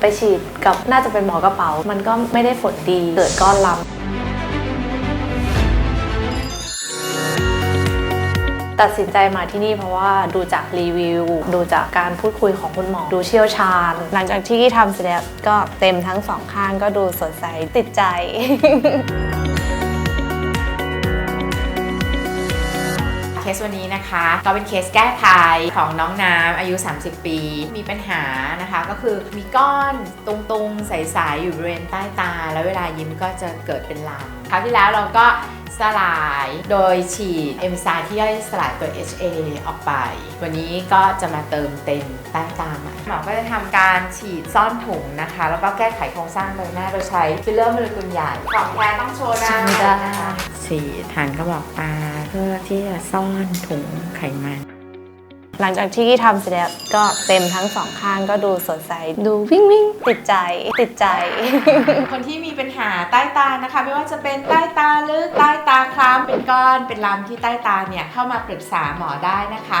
ไปฉีดกับน่าจะเป็นหมอกระเป๋า มันก็ไม่ได้ผลดีเกิดก้อนลำตัดสินใจมาที่นี่เพราะว่าดูจากรีวิว ดูจากการพูดคุยของคุณหมอ ดูเชี่ยวชาญ หลังจากที่ทำเสร็จแล้วก็เต็มทั้งสองข้างก็ดูสดใสติดใจ สวันนี้นะคะ ก็เป็นเคสแก้ไขของน้องน้ำอายุ 30 ปี มีปัญหานะคะ ก็คือมีก้อนตรงๆ ใสๆ อยู่บริเวณใต้ตา แล้วเวลายิ้มก็จะเกิดเป็นลำคราวที่แล้วเราก็สลายโดยฉีดเอมซาที่ย่อยสลายตัว HA ออกไป วันนี้ก็จะมาเติมเต็มใต้ตาใหม่หมอก็จะทำการฉีดซ่อนถุงนะคะ แล้วก็แก้ไขโครงสร้างใบหน้าโดยใช้ฟิลเลอร์โมเลกุลใหญ่ของแท้ต้องโชว์นะ 4 ฐานกระบอกตาเพื่อที่จะซ่อนถุงไขมัน หลังจากที่ทำเสร็จก็เต็มทั้งสองข้างก็ดูสดใส ดูวิ่งวิ่งติดใจติดใจ คนที่มีปัญหาใต้ตานะคะ ไม่ว่าจะเป็นใต้ตาลึกใต้ตาคล้ำเป็นก้อนเป็นลำที่ใต้ตาเนี่ยเข้ามาปรึกษาหมอได้นะคะ